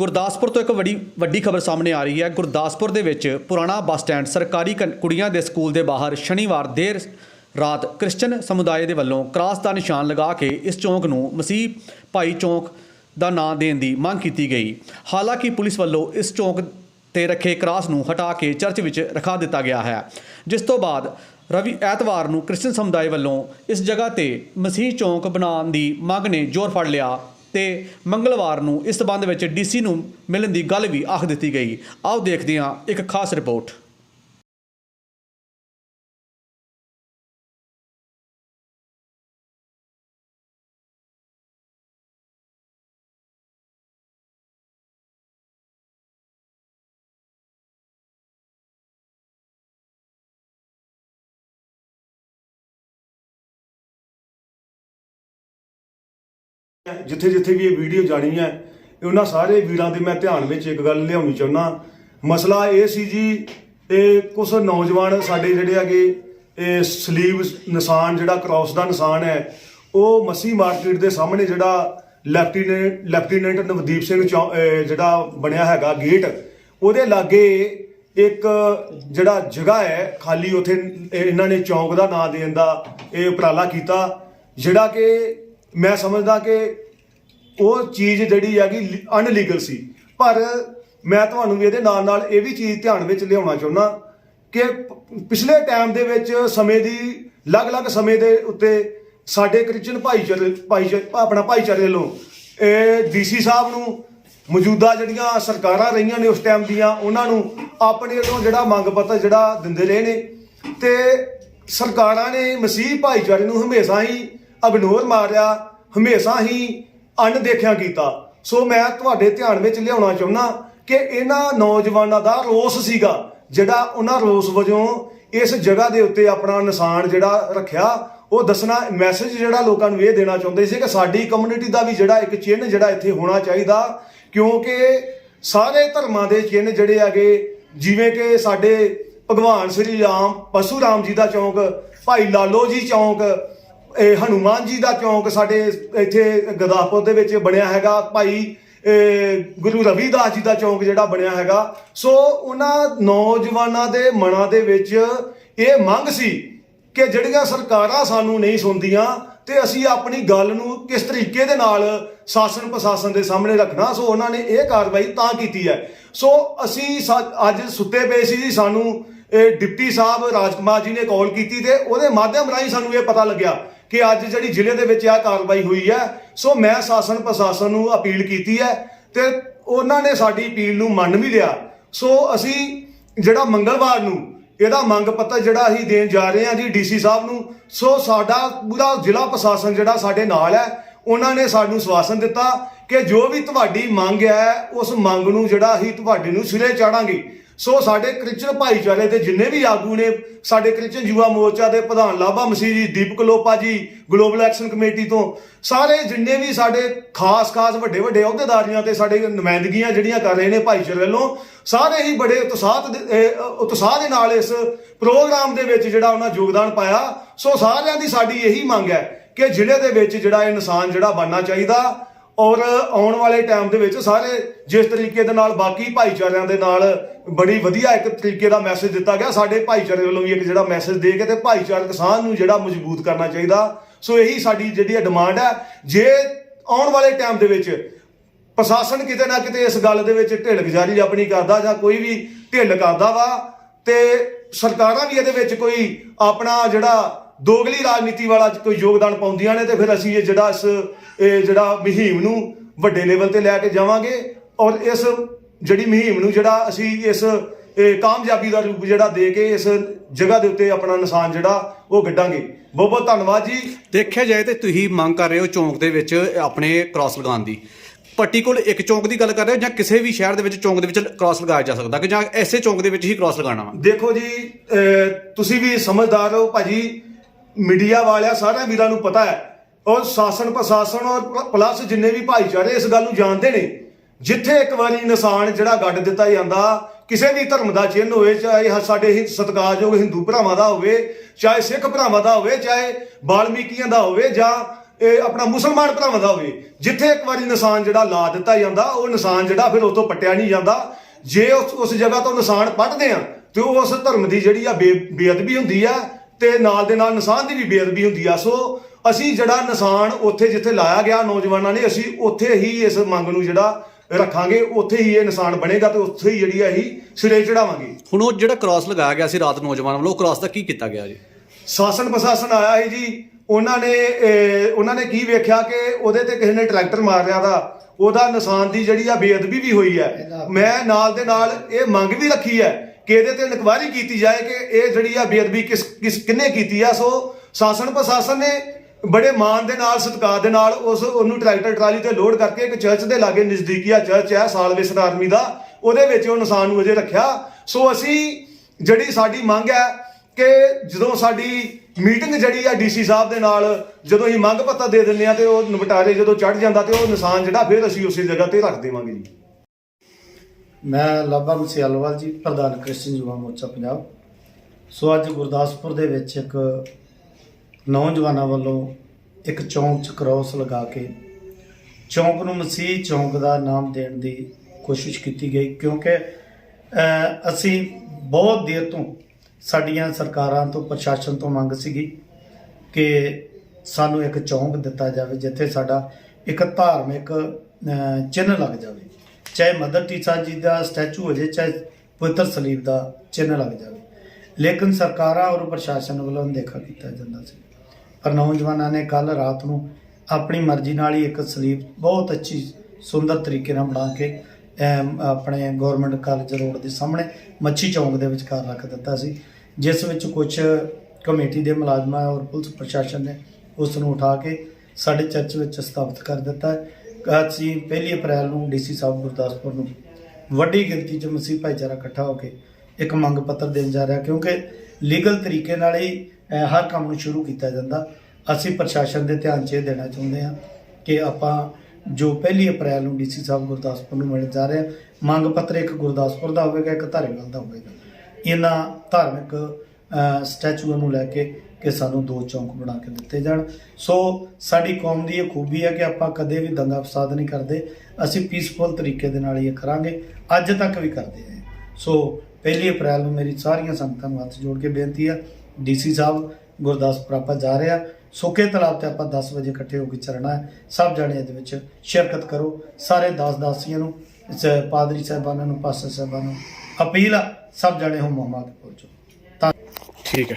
ਗੁਰਦਾਸਪੁਰ ਤੋਂ ਇੱਕ ਵੱਡੀ ਵੱਡੀ ਖਬਰ ਸਾਹਮਣੇ ਆ ਰਹੀ ਹੈ। ਗੁਰਦਾਸਪੁਰ ਦੇ ਵਿੱਚ ਪੁਰਾਣਾ ਬੱਸ ਸਟੈਂਡ ਸਰਕਾਰੀ ਕਨ- ਕੁੜੀਆਂ ਦੇ ਸਕੂਲ ਦੇ ਬਾਹਰ ਸ਼ਨੀਵਾਰ ਦੇਰ ਰਾਤ ਕ੍ਰਿਸਚਨ ਸਮੁਦਾਇ ਦੇ ਵੱਲੋਂ ਕ੍ਰਾਸ ਦਾ ਨਿਸ਼ਾਨ ਲਗਾ ਕੇ ਇਸ ਚੌਂਕ ਨੂੰ ਮਸੀਹ ਭਾਈ ਚੌਂਕ ਦਾ ਨਾਂ ਦੇਣ ਦੀ ਮੰਗ ਕੀਤੀ ਗਈ। ਹਾਲਾਂਕਿ ਪੁਲਿਸ ਵੱਲੋਂ ਇਸ ਚੌਂਕ ਤੇ ਰੱਖੇ ਕ੍ਰਾਸ ਨੂੰ ਹਟਾ ਕੇ ਚਰਚ ਵਿੱਚ ਰਖਾ ਦਿੱਤਾ ਗਿਆ ਹੈ। ਜਿਸ ਤੋਂ ਬਾਅਦ ਰਵੀ, ਐਤਵਾਰ ਨੂੰ ਕ੍ਰਿਸਚਨ ਸਮੁਦਾਇ ਵੱਲੋਂ ਇਸ ਜਗ੍ਹਾ ਤੇ ਮਸੀਹ ਚੌਂਕ ਬਣਾਉਣ ਦੀ ਮੰਗ ਨੇ ਜ਼ੋਰ ਫੜ ਲਿਆ। ਤੇ ਮੰਗਲਵਾਰ ਨੂੰ ਇਸ ਸਬੰਧ ਵਿੱਚ ਡੀਸੀ ਨੂੰ ਮਿਲਣ ਦੀ ਗੱਲ ਵੀ ਆਖ ਦਿੱਤੀ ਗਈ। ਆਓ ਦੇਖਦੇ ਹਾਂ ਇੱਕ ਖਾਸ ਰਿਪੋਰਟ। ਜਿੱਥੇ ਜਿੱਥੇ ਵੀ ਇਹ ਵੀਡੀਓ ਜਾਣੀ ਹੈ ਉਹਨਾਂ ਸਾਰੇ ਵੀਰਾਂ ਦੇ ਮੈਂ ਧਿਆਨ ਵਿੱਚ ਇੱਕ ਗੱਲ ਲਿਆਉਣੀ ਚਾਹੁੰਦਾ। ਮਸਲਾ ਇਹ ਸੀ ਜੀ ਇਹ ਕੁਝ ਨੌਜਵਾਨ ਸਾਡੇ ਜਿਹੜੇ ਹੈਗੇ, ਇਹ ਸਲੀਵ ਨਿਸ਼ਾਨ ਜਿਹੜਾ ਕ੍ਰਾਸ ਦਾ ਨਿਸ਼ਾਨ ਹੈ, ਉਹ ਮੱਸੀ ਮਾਰਕੀਟ ਦੇ ਸਾਹਮਣੇ ਜਿਹੜਾ ਲੈਫਟੀਨੈਂਟ ਲੈਫਟੀਨੈਂਟ ਨਵਦੀਪ ਸਿੰਘ ਚੌ- ਜਿਹੜਾ ਬਣਿਆ ਹੈਗਾ ਗੇਟ, ਉਹਦੇ ਲਾਗੇ ਇੱਕ ਜਿਹੜਾ ਜਗ੍ਹਾ ਹੈ, ਖਾਲੀ ਉਥੇ ਇਹਨਾਂ ਨੇ ਚੌਂਕ ਦਾ ਨਾਂ ਦੇਣ ਦਾ ਇਹ ਉਪਰਾਲਾ ਕੀਤਾ, ਜਿਹੜਾ ਕਿ ਮੈਂ ਸਮਝਦਾ ਕਿ ਉਹ ਚੀਜ਼ ਜਿਹੜੀ ਹੈਗੀ ਅਨਲੀਗਲ ਸੀ। ਪਰ ਮੈਂ ਤੁਹਾਨੂੰ ਵੀ ਇਹਦੇ ਨਾਲ ਨਾਲ ਇਹ ਵੀ ਚੀਜ਼ ਧਿਆਨ ਵਿੱਚ ਲਿਆਉਣਾ ਚਾਹੁੰਦਾ ਕਿ ਪਿਛਲੇ ਟਾਈਮ ਦੇ ਵਿੱਚ ਸਮੇਂ ਦੀ, ਅਲੱਗ-ਅਲੱਗ ਸਮੇਂ ਦੇ ਉੱਤੇ ਸਾਡੇ ਕ੍ਰਿਸਚਨ ਭਾਈਚਾਰੇ ਭਾਈਚਾਰੇ, ਆਪਣਾ ਭਾਈਚਾਰੇ ਵੱਲੋਂ ਇਹ ਡੀਸੀ ਸਾਹਿਬ ਨੂੰ ਮੌਜੂਦਾ ਜਿਹੜੀਆਂ ਸਰਕਾਰਾਂ ਰਹੀਆਂ ਨੇ ਉਸ ਟਾਈਮ ਦੀਆਂ, ਉਹਨਾਂ ਨੂੰ ਆਪਣੇ ਵੱਲੋਂ ਜਿਹੜਾ ਮੰਗ ਪੱਤਰ ਜਿਹੜਾ ਦਿੰਦੇ ਰਹੇ ਨੇ। ਤੇ ਸਰਕਾਰਾਂ ਨੇ ਮਸੀਹ ਭਾਈਚਾਰੇ ਨੂੰ ਹਮੇਸ਼ਾ ਹੀ ਇਗਨੋਰ ਮਾਰਿਆ, ਹਮੇਸ਼ਾ ਹੀ ਅਣਦੇਖਿਆ ਕੀਤਾ। ਸੋ ਮੈਂ ਤੁਹਾਡੇ ਧਿਆਨ ਵਿੱਚ ਲਿਆਉਣਾ ਚਾਹੁੰਦਾ ਕਿ ਇਹਨਾਂ ਨੌਜਵਾਨਾਂ ਦਾ ਰੋਸ ਸੀਗਾ, ਜਿਹੜਾ ਉਹਨਾਂ ਰੋਸ ਵਜੋਂ ਇਸ ਜਗ੍ਹਾ ਦੇ ਉੱਤੇ ਆਪਣਾ ਨਿਸ਼ਾਨ ਜਿਹੜਾ ਰੱਖਿਆ, ਉਹ ਦੱਸਣਾ ਮੈਸੇਜ ਜਿਹੜਾ ਲੋਕਾਂ ਨੂੰ ਇਹ ਦੇਣਾ ਚਾਹੁੰਦੇ ਸੀ ਕਿ ਸਾਡੀ ਕਮਿਊਨਿਟੀ ਦਾ ਵੀ ਜਿਹੜਾ ਇੱਕ ਚਿੰਨ੍ਹ ਜਿਹੜਾ ਇੱਥੇ ਹੋਣਾ ਚਾਹੀਦਾ, ਕਿਉਂਕਿ ਸਾਰੇ ਧਰਮਾਂ ਦੇ ਚਿੰਨ੍ਹ ਜਿਹੜੇ ਹੈਗੇ, ਜਿਵੇਂ ਕਿ ਸਾਡੇ ਭਗਵਾਨ ਸ੍ਰੀ ਰਾਮ ਪਸ਼ੂ ਰਾਮ ਜੀ ਦਾ ਚੌਂਕ, ਭਾਈ ਲਾਲੋ ਜੀ ਚੌਂਕ ਇਹ ਹਨੂਮਾਨ ਜੀ ਦਾ ਚੌਂਕ ਸਾਡੇ ਇੱਥੇ ਗਦਾਪੁਰ ਦੇ ਵਿੱਚ ਬਣਿਆ ਹੈਗਾ। ਭਾਈ ਗੁਰੂ ਰਵੀਦਾਸ ਜੀ ਦਾ ਚੌਂਕ ਜਿਹੜਾ ਬਣਿਆ ਹੈਗਾ। ਸੋ ਉਹਨਾਂ ਨੌਜਵਾਨਾਂ ਦੇ ਮਨਾਂ ਦੇ ਵਿੱਚ ਇਹ ਮੰਗ ਸੀ ਕਿ ਜਿਹੜੀਆਂ ਸਰਕਾਰਾਂ ਸਾਨੂੰ ਨਹੀਂ ਸੁਣਦੀਆਂ ਤੇ ਅਸੀਂ ਆਪਣੀ ਗੱਲ ਨੂੰ ਕਿਸ ਤਰੀਕੇ ਦੇ ਨਾਲ ਸ਼ਾਸਨ ਪ੍ਰਸ਼ਾਸਨ ਦੇ ਸਾਹਮਣੇ ਰੱਖਣਾ। ਸੋ ਉਹਨਾਂ ਨੇ ਇਹ ਕਾਰਵਾਈ ਤਾਂ ਕੀਤੀ ਹੈ। ਸੋ ਅਸੀਂ ਸਾ- ਅੱਜ ਸੁੱਤੇ ਪਏ ਸੀ ਜੀ ਸਾਨੂੰ ਡਿਪਟੀ ਸਾਹਿਬ ਰਾਜਕੁਮਾਰ ਜੀ ਨੇ ਕਾਲ ਕੀਤੀ ਤੇ ਉਹਦੇ ਮਾਧਿਅਮ ਰਾਹੀਂ ਸਾਨੂੰ ਇਹ ਪਤਾ ਲੱਗਿਆ ਕਿ ਅੱਜ ਜਿਹੜੀ ਜ਼ਿਲ੍ਹੇ ਦੇ ਵਿੱਚ ਇਹ ਕਾਰਵਾਈ ਹੋਈ ਹੈ, ਸੋ ਮੈਂ ਸ਼ਾਸਨ ਪ੍ਰਸ਼ਾਸਨ ਨੂੰ ਅਪੀਲ ਕੀਤੀ ਹੈ ਤੇ ਉਹਨਾਂ ਨੇ ਸਾਡੀ ਅਪੀਲ ਨੂੰ ਮੰਨ ਵੀ ਲਿਆ। ਸੋ ਅਸੀਂ ਜਿਹੜਾ ਮੰਗਲਵਾਰ ਨੂੰ ਇਹਦਾ ਮੰਗ ਪੱਤਰ ਜਿਹੜਾ ਅਸੀਂ ਦੇਣ ਜਾ ਰਹੇ ਹਾਂ ਜੀ ਡੀਸੀ ਸਾਹਿਬ ਨੂੰ, ਸੋ ਸਾਡਾ ਪੂਰਾ ਜ਼ਿਲ੍ਹਾ ਪ੍ਰਸ਼ਾਸਨ ਜਿਹੜਾ ਸਾਡੇ ਨਾਲ ਹੈ, ਉਹਨਾਂ ਨੇ ਸਾਨੂੰ ਸਵਾਸਨ ਦਿੱਤਾ ਕਿ ਜੋ ਵੀ ਤੁਹਾਡੀ ਮੰਗ ਹੈ, ਉਸ ਮੰਗ ਨੂੰ ਜਿਹੜਾ ਅਸੀਂ ਤੁਹਾਡੇ ਨੂੰ ਸਿਰੇ ਚਾੜਾਂਗੇ। ਸੋ ਸਾਡੇ ਕ੍ਰਿਸਚਨ ਭਾਈਚਾਰੇ ਦੇ ਜਿੰਨੇ ਵੀ ਆਗੂ ਨੇ, ਸਾਡੇ ਕ੍ਰਿਸਚਨ ਯੁਵਾ ਮੋਰਚਾ ਦੇ ਪ੍ਰਧਾਨ ਲਾਭਾ ਮਸੀਹ ਜੀ, ਦੀਪਕ ਲੋਪਾ ਜੀ ਗਲੋਬਲ ਐਕਸ਼ਨ ਕਮੇਟੀ ਤੋਂ, ਸਾਰੇ ਜਿੰਨੇ ਵੀ ਸਾਡੇ ਖਾਸ-ਖਾਸ ਵੱਡੇ-ਵੱਡੇ ਅਹੁਦੇਦਾਰੀਆਂ ਤੇ ਸਾਡੇ ਨੁਮਾਇੰਦਗੀਆਂ ਜਿਹੜੀਆਂ ਕਰ ਰਹੇ ਨੇ ਭਾਈਚਾਰੇ ਵੱਲੋਂ, ਸਾਰੇ ਹੀ ਬੜੇ ਉਤਸ਼ਾਹ ਉਤਸ਼ਾਹ ਦੇ ਨਾਲ ਇਸ ਪ੍ਰੋਗਰਾਮ ਦੇ ਵਿੱਚ ਜਿਹੜਾ ਉਹਨਾਂ ਯੋਗਦਾਨ ਪਾਇਆ। ਸੋ ਸਾਰਿਆਂ ਦੀ ਸਾਡੀ ਇਹੀ ਮੰਗ ਹੈ ਕਿ ਜ਼ਿਲ੍ਹੇ ਦੇ ਵਿੱਚ ਜਿਹੜਾ ਇਨਸਾਨ ਜਿਹੜਾ ਬਣਨਾ ਚਾਹੀਦਾ ਔਰ ਆਉਣ ਵਾਲੇ ਟਾਈਮ ਦੇ ਵਿੱਚ ਸਾਰੇ ਜਿਸ ਤਰੀਕੇ ਦੇ ਨਾਲ ਬਾਕੀ ਭਾਈਚਾਰਿਆਂ ਦੇ ਨਾਲ ਬੜੀ ਵਧੀਆ ਇੱਕ ਤਰੀਕੇ ਦਾ ਮੈਸੇਜ ਦਿੱਤਾ ਗਿਆ। ਸਾਡੇ ਭਾਈਚਾਰੇ ਵੱਲੋਂ ਵੀ ਇੱਕ ਜਿਹੜਾ ਮੈਸੇਜ ਦੇ ਕੇ ਤੇ ਭਾਈਚਾਰਕ ਸਾਂਝ ਨੂੰ ਜਿਹੜਾ ਮਜ਼ਬੂਤ ਕਰਨਾ ਚਾਹੀਦਾ। ਸੋ ਇਹੀ ਸਾਡੀ ਜਿਹੜੀ ਡਿਮਾਂਡ ਹੈ। ਜੇ ਆਉਣ ਵਾਲੇ ਟਾਈਮ ਦੇ ਵਿੱਚ ਪ੍ਰਸ਼ਾਸਨ ਕਿਤੇ ਨਾ ਕਿਤੇ ਇਸ ਗੱਲ ਦੇ ਵਿੱਚ ਢਿੱਲ ਗੁਜ਼ਾਰੀ ਆਪਣੀ ਕਰਦਾ ਜਾਂ ਕੋਈ ਵੀ ਢਿੱਲ ਕਰਦਾ ਵਾ, ਤੇ ਸਰਕਾਰਾਂ ਵੀ ਇਹਦੇ ਵਿੱਚ ਕੋਈ ਆਪਣਾ ਜਿਹੜਾ ਦੋਗਲੀ ਰਾਜਨੀਤੀ ਵਾਲਾ ਕੋਈ ਯੋਗਦਾਨ ਪਾਉਂਦੀਆਂ ਨੇ ਤੇ ਫਿਰ ਅਸੀਂ ਇਹ ਜਿਹੜਾ ਇਸ, ਇਹ ਜਿਹੜਾ ਮੁਹਿੰਮ ਨੂੰ ਵੱਡੇ ਲੈਵਲ ਤੇ ਲੈ ਕੇ ਜਾਵਾਂਗੇ। ਔਰ ਇਸ ਜਿਹੜੀ ਮੁਹਿੰਮ ਨੂੰ ਜਿਹੜਾ ਅਸੀਂ ਇਸ ਇਹ ਕਾਮਯਾਬੀ ਦਾ ਰੂਪ ਜਿਹੜਾ ਦੇ ਕੇ ਇਸ ਜਗ੍ਹਾ ਦੇ ਉੱਤੇ ਆਪਣਾ ਨਿਸ਼ਾਨ ਜਿਹੜਾ ਉਹ ਗੱਡਾਂਗੇ ਬਹੁਤ ਬਹੁਤ ਧੰਨਵਾਦ ਜੀ। ਦੇਖਿਆ ਜਾਏ ਤੇ ਤੁਸੀਂ ਮੰਗ ਕਰ ਰਹੇ ਹੋ ਚੌਂਕ ਦੇ ਵਿੱਚ ਆਪਣੇ ਕ੍ਰਾਸ ਲਗਾਉਣ ਦੀ। ਪਾਰਟਿਕੂਲ ਇੱਕ ਚੌਂਕ ਦੀ ਗੱਲ ਕਰ ਰਹੇ ਹੋ ਜਾਂ ਕਿਸੇ ਵੀ ਸ਼ਹਿਰ ਦੇ ਵਿੱਚ ਚੌਂਕ ਦੇ ਵਿੱਚ ਕ੍ਰਾਸ ਲਗਾਇਆ ਜਾ ਸਕਦਾ ਕਿ ਜਾਂ ਐਸੇ ਚੌਂਕ ਦੇ ਵਿੱਚ ਹੀ ਕ੍ਰਾਸ ਲਗਾਉਣਾ ਵਾ? ਦੇਖੋ ਜੀ ਤੁਸੀਂ ਵੀ ਸਮਝਦਾਰ ਹੋ ਭਾਜੀ। ਮੀਡੀਆ ਵਾਲਿਆਂ ਸਾਰਿਆਂ ਵੀਰਾਂ ਨੂੰ ਪਤਾ ਹੈ। ਔਰ ਸ਼ਾਸਨ ਪ੍ਰਸ਼ਾਸਨ ਔਰ ਪਲੱਸ ਜਿੰਨੇ ਵੀ ਭਾਈਚਾਰੇ ਇਸ ਗੱਲ ਨੂੰ ਜਾਣਦੇ ਨੇ ਜਿੱਥੇ ਇੱਕ ਵਾਰੀ ਨਿਸ਼ਾਨ ਜਿਹੜਾ ਗੱਡ ਦਿੱਤਾ ਜਾਂਦਾ, ਕਿਸੇ ਵੀ ਧਰਮ ਦਾ ਚਿੰਨ੍ਹ ਹੋਵੇ, ਚਾਹੇ ਸਾਡੇ ਹੀ ਸਤਿਕਾਰਯੋਗ ਹਿੰਦੂ ਭਰਾਵਾਂ ਦਾ ਹੋਵੇ, ਚਾਹੇ ਸਿੱਖ ਭਰਾਵਾਂ ਦਾ ਹੋਵੇ, ਚਾਹੇ ਬਾਲਮੀਕੀਆਂ ਦਾ ਹੋਵੇ, ਜਾਂ ਇਹ ਆਪਣਾ ਮੁਸਲਮਾਨ ਭਰਾਵਾਂ ਦਾ ਹੋਵੇ, ਜਿੱਥੇ ਇੱਕ ਵਾਰੀ ਨਿਸ਼ਾਨ ਜਿਹੜਾ ਲਾ ਦਿੱਤਾ ਜਾਂਦਾ, ਉਹ ਨਿਸ਼ਾਨ ਜਿਹੜਾ ਫਿਰ ਉਸ ਤੋਂ ਪੱਟਿਆ ਨਹੀਂ ਜਾਂਦਾ। ਜੇ ਉਸ ਉਸ ਜਗ੍ਹਾ ਤੋਂ ਨਿਸ਼ਾਨ ਪੱਟਦੇ ਆ, ਤੇ ਉਹ ਉਸ ਧਰਮ ਦੀ ਜਿਹੜੀ ਆ ਬੇ- ਬੇਅਦਬੀ ਹੁੰਦੀ ਆ, ਤੇ ਨਾਲ ਦੇ ਨਾਲ ਨਿਸ਼ਾਨ ਦੀ ਵੀ ਬੇਅਦਬੀ ਹੁੰਦੀ ਆ। ਸੋ ਅਸੀਂ ਜਿਹੜਾ ਨਿਸ਼ਾਨ ਉੱਥੇ ਜਿੱਥੇ ਲਾਇਆ ਗਿਆ, ਨੌਜਵਾਨਾਂ ਨੇ, ਅਸੀਂ ਉੱਥੇ ਹੀ ਇਸ ਮੰਗ ਨੂੰ ਜਿਹੜਾ ਰੱਖਾਂਗੇ ਉੱਥੇ ਹੀ ਇਹ ਨਿਸ਼ਾਨ ਬਣੇਗਾ ਤੇ ਉੱਥੇ ਹੀ ਜਿਹੜੀ ਆ ਅਸੀਂ ਸਿਰੇ ਚੜਾਵਾਂਗੇ। ਹੁਣ ਉਹ ਜਿਹੜਾ ਕ੍ਰਾਸ ਲਗਾਇਆ ਗਿਆ ਸੀ ਰਾਤ ਨੌਜਵਾਨ ਵੱਲੋਂ ਉਹ ਕ੍ਰਾਸ ਦਾ ਕੀ ਕੀਤਾ ਗਿਆ ਜੀ? ਸ਼ਾਸਨ ਪ੍ਰਸ਼ਾਸਨ ਆਇਆ ਸੀ ਜੀ ਉਹਨਾਂ ਨੇ ਉਹਨਾਂ ਨੇ ਕੀ ਵੇਖਿਆ ਕਿ ਉਹਦੇ ਤੇ ਕਿਸੇ ਨੇ ਟਰੈਕਟਰ ਮਾਰ ਲਿਆ ਦਾ ਉਹਦਾ ਨਿਸ਼ਾਨ ਦੀ ਜਿਹੜੀ ਆ ਬੇਅਦਬੀ ਵੀ ਹੋਈ ਹੈ। ਮੈਂ ਨਾਲ ਦੇ ਨਾਲ ਇਹ ਮੰਗ ਵੀ ਰੱਖੀ ਹੈ ਕਿ ਇਹਦੇ ਤੇ ਇਨਕੁਆਇਰੀ ਕੀਤੀ ਜਾਏ ਕਿ ਇਹ ਜਿਹੜੀ ਆ ਬੇਅਦਬੀ ਕਿਸ ਕਿਸ ਕਿੰਨੇ ਕੀਤੀ ਆ। ਸੋ ਸ਼ਾਸਨ ਪ੍ਰਸ਼ਾਸਨ ਨੇ ਬੜੇ ਮਾਣ ਦੇ ਨਾਲ, ਸਤਿਕਾਰ ਦੇ ਨਾਲ ਉਸ ਉਹਨੂੰ ਟਰੈਕਟਰ ਟਰਾਲੀ ਤੇ ਲੋਡ ਕਰਕੇ ਇੱਕ ਚਰਚ ਦੇ ਲਾਗੇ ਨਜ਼ਦੀਕੀਆ ਚਰਚ ਹੈ ਸਾਲਵੇਸ਼ਨ ਆਰਮੀ ਦਾ, ਉਹਦੇ ਵਿੱਚ ਉਹ ਨਿਸ਼ਾਨ ਨੂੰ ਅਜੇ ਰੱਖਿਆ। ਸੋ ਅਸੀਂ ਜਿਹੜੀ ਸਾਡੀ ਮੰਗ ਹੈ ਕਿ ਜਦੋਂ ਸਾਡੀ ਮੀਟਿੰਗ ਜਿਹੜੀ ਆ ਡੀਸੀ ਸਾਹਿਬ ਦੇ ਨਾਲ, ਜਦੋਂ ਅਸੀਂ ਮੰਗ ਪੱਤਰ ਦੇ ਦਿੰਦੇ ਆ ਤੇ ਉਹ ਨਿਪਟਾਰੇ ਜਦੋਂ ਚੜ ਜਾਂਦਾ ਤੇ ਉਹ ਨਿਸ਼ਾਨ ਜਿਹੜਾ, ਫਿਰ ਅਸੀਂ ਉਸੇ ਜਗ੍ਹਾ ਤੇ ਰੱਖ ਦੇਵਾਂਗੇ ਜੀ। ਮੈਂ ਲਾਭਾ ਮਸਿਆਲਵਾਲ ਜੀ, ਪ੍ਰਧਾਨ ਕ੍ਰਿਸਚੀਅਨ ਯੁਵਾ ਮੋਰਚਾ ਪੰਜਾਬ। ਸੋ ਅੱਜ ਗੁਰਦਾਸਪੁਰ ਦੇ ਵਿੱਚ ਇੱਕ ਨੌਜਵਾਨਾਂ ਵੱਲੋਂ ਇੱਕ ਚੌਂਕ 'ਚ ਕ੍ਰਾਸ ਲਗਾ ਕੇ ਚੌਂਕ ਨੂੰ ਮਸੀਹ ਚੌਂਕ ਦਾ ਨਾਮ ਦੇਣ ਦੀ ਕੋਸ਼ਿਸ਼ ਕੀਤੀ ਗਈ ਕਿਉਂਕਿ ਅਸੀਂ ਬਹੁਤ ਦੇਰ ਤੋਂ ਸਾਡੀਆਂ ਸਰਕਾਰਾਂ ਤੋਂ ਪ੍ਰਸ਼ਾਸਨ ਤੋਂ ਮੰਗ ਸੀਗੀ ਕਿ ਸਾਨੂੰ ਇੱਕ ਚੌਂਕ ਦਿੱਤਾ ਜਾਵੇ ਜਿੱਥੇ ਸਾਡਾ ਇੱਕ ਧਾਰਮਿਕ ਅਹ, ਚਿੰਨ੍ਹ ਲੱਗ ਜਾਵੇ। ਚਾਹੇ ਮਦਰ ਟੀਸਾ ਜੀ ਦਾ ਸਟੈਚੂ ਹੋ ਜਾਏ ਚਾਹੇ ਪਵਿੱਤਰ ਸਲੀਬ ਦਾ ਚਿੰਨ੍ਹ ਲੱਗ ਜਾਵੇ। ਲੇਕਿਨ ਸਰਕਾਰਾਂ ਔਰ ਪ੍ਰਸ਼ਾਸਨ ਵੱਲੋਂ ਅਣਦੇਖਾ ਕੀਤਾ ਜਾਂਦਾ ਸੀ। ਪਰ ਨੌਜਵਾਨਾਂ ਨੇ ਕੱਲ ਰਾਤ ਨੂੰ ਆਪਣੀ ਮਰਜ਼ੀ ਨਾਲ ਹੀ ਇੱਕ ਸਲੀਬ ਬਹੁਤ ਅੱਛੀ, ਸੁੰਦਰ ਤਰੀਕੇ ਨਾਲ ਬਣਾ ਕੇ ਆਪਣੇ ਗਵਰਨਮੈਂਟ ਕਾਲਜ ਰੋਡ ਦੇ ਸਾਹਮਣੇ ਮੱਛੀ ਚੌਂਕ ਦੇ ਵਿਚਕਾਰ ਰੱਖ ਦਿੱਤਾ ਸੀ, ਜਿਸ ਵਿੱਚ ਕੁਝ ਕਮੇਟੀ ਦੇ ਮੁਲਾਜ਼ਮਾਂ ਔਰ ਪੁਲਿਸ ਪ੍ਰਸ਼ਾਸਨ ਨੇ ਉਸ ਨੂੰ ਉਠਾ ਕੇ ਸਾਡੇ ਚਰਚ ਵਿੱਚ ਸਥਾਪਿਤ ਕਰ ਦਿੱਤਾ। ਅਸੀਂ ਪਹਿਲੀ ਅਪ੍ਰੈਲ ਨੂੰ ਡੀਸੀ ਸਾਹਿਬ ਗੁਰਦਾਸਪੁਰ ਨੂੰ ਵੱਡੀ ਗਿਣਤੀ 'ਚ ਮਸੀਹ ਭਾਈਚਾਰਾ ਇਕੱਠਾ ਹੋ ਕੇ ਇੱਕ ਮੰਗ ਪੱਤਰ ਦੇਣ ਜਾ ਰਿਹਾ, ਕਿਉਂਕਿ ਲੀਗਲ ਤਰੀਕੇ ਨਾਲ ਹੀ ਹਰ ਕੰਮ ਨੂੰ ਸ਼ੁਰੂ ਕੀਤਾ ਜਾਂਦਾ। ਅਸੀਂ ਪ੍ਰਸ਼ਾਸਨ ਦੇ ਧਿਆਨ 'ਚ ਇਹ ਦੇਣਾ ਚਾਹੁੰਦੇ ਹਾਂ ਕਿ ਆਪਾਂ ਜੋ ਪਹਿਲੀ ਅਪ੍ਰੈਲ ਨੂੰ ਡੀਸੀ ਸਾਹਿਬ ਗੁਰਦਾਸਪੁਰ ਨੂੰ ਮਿਲਣ ਜਾ ਰਹੇ ਹਾਂ, ਮੰਗ ਪੱਤਰ ਇੱਕ ਗੁਰਦਾਸਪੁਰ ਦਾ ਹੋਵੇਗਾ, ਇੱਕ ਧਾਰੀਵਾਲ ਦਾ ਹੋਵੇਗਾ। ਇਹਨਾਂ ਧਾਰਮਿਕ ਸਟੈਚੂਆਂ ਨੂੰ ਲੈ ਕੇ ਕਿ ਸਾਨੂੰ ਦੋ ਚੌਂਕ ਬਣਾ ਕੇ ਦਿੱਤੇ ਜਾਣ। ਸੋ ਸਾਡੀ ਕੌਮ ਦੀ ਇਹ ਖੂਬੀ ਹੈ ਕਿ ਆਪਾਂ ਕਦੇ ਵੀ ਦੰਗਾ ਫਸਾਦ ਨਹੀਂ ਕਰਦੇ। ਅਸੀਂ ਪੀਸਫੁਲ ਤਰੀਕੇ ਦੇ ਨਾਲ ਹੀ ਇਹ ਕਰਾਂਗੇ। ਅੱਜ ਤੱਕ ਵੀ ਕਰਦੇ ਆਏ ਸੋ ਪਹਿਲੀ ਅਪ੍ਰੈਲ ਨੂੰ ਮੇਰੀ ਸਾਰੀਆਂ ਸੰਗਤਾਂ ਨੂੰ ਹੱਥ ਜੋੜ ਕੇ ਬੇਨਤੀ ਹੈ ਡੀਸੀ ਸਾਹਿਬ, ਗੁਰਦਾਸਪੁਰ ਆਪਾਂ ਜਾ ਰਹੇ ਆ। ਸੁੱਕੇ ਤਲਾਬ ਤੇ ਆਪਾਂ 10 ਵਜੇ ਇਕੱਠੇ ਹੋ ਕੇ ਚੱਲਣਾ ਹੈ। ਸਭ ਜਾਣੇ ਇਹਦੇ ਵਿੱਚ ਸ਼ਿਰਕਤ ਕਰੋ। ਸਾਰੇ ਦਾਸ ਦਾਸੀਆਂ ਨੂੰ ਪਾਦਰੀ ਸਾਹਿਬਾਨਾਂ ਨੂੰ, ਪਾਸਾ ਸਾਹਿਬਾਨਾਂ ਨੂੰ ਅਪੀਲ ਆ, ਸਭ ਜਾਣੇ ਹੋ ਮਮਾ ਕੇ ਪਹੁੰਚੋ। ਤਾਂ ਠੀਕ ਹੈ।